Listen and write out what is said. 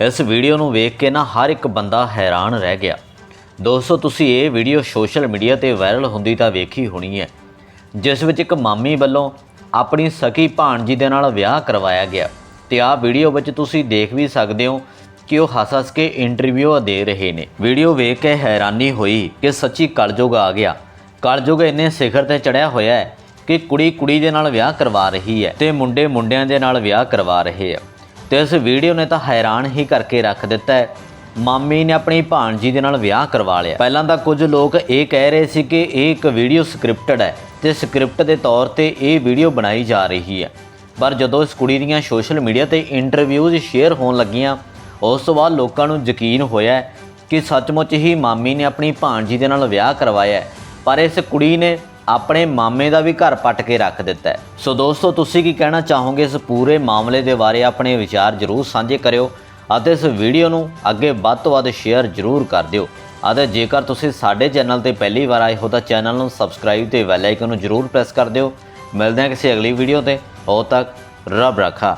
ਇਸ ਵੀਡੀਓ ਨੂੰ ਵੇਖ ਕੇ ਨਾ ਹਰ ਇੱਕ ਬੰਦਾ ਹੈਰਾਨ ਰਹਿ ਗਿਆ। ਦੋਸਤੋ, ਤੁਸੀਂ ਇਹ ਵੀਡੀਓ ਸੋਸ਼ਲ ਮੀਡੀਆ ਤੇ ਵਾਇਰਲ ਹੁੰਦੀ ਤਾਂ ਵੇਖੀ ਹੋਣੀ ਹੈ, ਜਿਸ ਵਿੱਚ ਇੱਕ ਮਾਮੀ ਵੱਲੋਂ ਆਪਣੀ ਸਕੀ ਭਾਣਜੀ ਦੇ ਨਾਲ ਵਿਆਹ ਕਰਵਾਇਆ ਗਿਆ ਤੇ ਆਹ ਵੀਡੀਓ ਵਿੱਚ ਤੁਸੀਂ ਦੇਖ ਵੀ ਸਕਦੇ ਹੋ ਕਿ ਉਹ ਹੱਸ ਹੱਸ ਕੇ ਇੰਟਰਵਿਊ ਦੇ ਰਹੇ ਨੇ। ਵੀਡੀਓ ਵੇਖ ਕੇ ਹੈਰਾਨੀ ਹੋਈ ਕਿ ਸੱਚੀ ਕਲਯੁਗ ਆ ਗਿਆ। ਕਲਯੁਗ ਇੰਨੇ ਸਿਖਰ ਤੇ ਚੜਿਆ ਹੋਇਆ ਹੈ ਕਿ ਕੁੜੀ ਕੁੜੀ ਦੇ ਨਾਲ ਵਿਆਹ ਕਰਵਾ ਰਹੀ ਹੈ ਤੇ ਮੁੰਡੇ ਮੁੰਡਿਆਂ ਦੇ ਨਾਲ ਵਿਆਹ ਕਰਵਾ ਰਹੇ ਆ। ਤੇ ਇਸ ਵੀਡੀਓ ਨੇ ਤਾਂ ਹੈਰਾਨ ਹੀ ਕਰਕੇ ਰੱਖ ਦਿੱਤਾ ਹੈ। ਮਾਮੀ ਨੇ ਆਪਣੀ ਭਾਣਜੀ ਦੇ ਨਾਲ ਵਿਆਹ ਕਰਵਾ ਲਿਆ। ਪਹਿਲਾਂ ਤਾਂ ਕੁਝ ਲੋਕ ਇਹ ਕਹਿ ਰਹੇ ਸੀ ਕਿ ਇਹ ਇੱਕ ਵੀਡੀਓ ਸਕ੍ਰਿਪਟਡ ਹੈ ਤੇ ਸਕ੍ਰਿਪਟ ਦੇ ਤੌਰ ਤੇ ਇਹ ਵੀਡੀਓ ਬਣਾਈ ਜਾ ਰਹੀ ਹੈ। ਪਰ ਜਦੋਂ ਇਸ ਕੁੜੀ ਦੀਆਂ ਸੋਸ਼ਲ ਮੀਡੀਆ ਤੇ ਇੰਟਰਵਿਊਜ਼ ਸ਼ੇਅਰ ਹੋਣ ਲੱਗੀਆਂ, ਉਸ ਤੋਂ ਬਾਅਦ ਲੋਕਾਂ ਨੂੰ ਯਕੀਨ ਹੋਇਆ ਕਿ ਸੱਚਮੁੱਚ ਹੀ ਮਾਮੀ ਨੇ ਆਪਣੀ ਭਾਣਜੀ ਦੇ ਨਾਲ ਵਿਆਹ ਕਰਵਾਇਆ ਪਰ ਇਸ ਕੁੜੀ ਨੇ ਆਪਣੇ ਮਾਮੇ ਦਾ ਵੀ ਘਰ ਪੱਟ ਕੇ ਰੱਖ ਦਿੱਤਾ ਹੈ। ਸੋ ਦੋਸਤੋ, ਤੁਸੀਂ ਕੀ ਕਹਿਣਾ ਚਾਹੋਗੇ? ਇਸ ਪੂਰੇ ਮਾਮਲੇ ਦੇ ਬਾਰੇ ਆਪਣੇ ਵਿਚਾਰ ਜਰੂਰ ਸਾਂਝੇ ਕਰਿਓ ਅਤੇ ਇਸ ਵੀਡੀਓ ਨੂੰ ਅੱਗੇ ਵੱਧ ਤੋਂ ਵੱਧ ਸ਼ੇਅਰ ਜਰੂਰ ਕਰ ਦਿਓ। ਅਤੇ ਜੇਕਰ ਤੁਸੀਂ ਸਾਡੇ ਚੈਨਲ ਤੇ ਪਹਿਲੀ ਵਾਰ ਆਏ ਹੋ ਤਾਂ ਚੈਨਲ ਨੂੰ ਸਬਸਕ੍ਰਾਈਬ ਤੇ ਬੈਲ ਆਈਕਨ ਨੂੰ ਜਰੂਰ ਪ੍ਰੈਸ ਕਰ ਦਿਓ। ਮਿਲਦੇ ਹਾਂ ਕਿਸੇ ਅਗਲੀ ਵੀਡੀਓ ਤੇ। ਉਦੋਂ ਤੱਕ ਰੱਬ ਰੱਖਾ।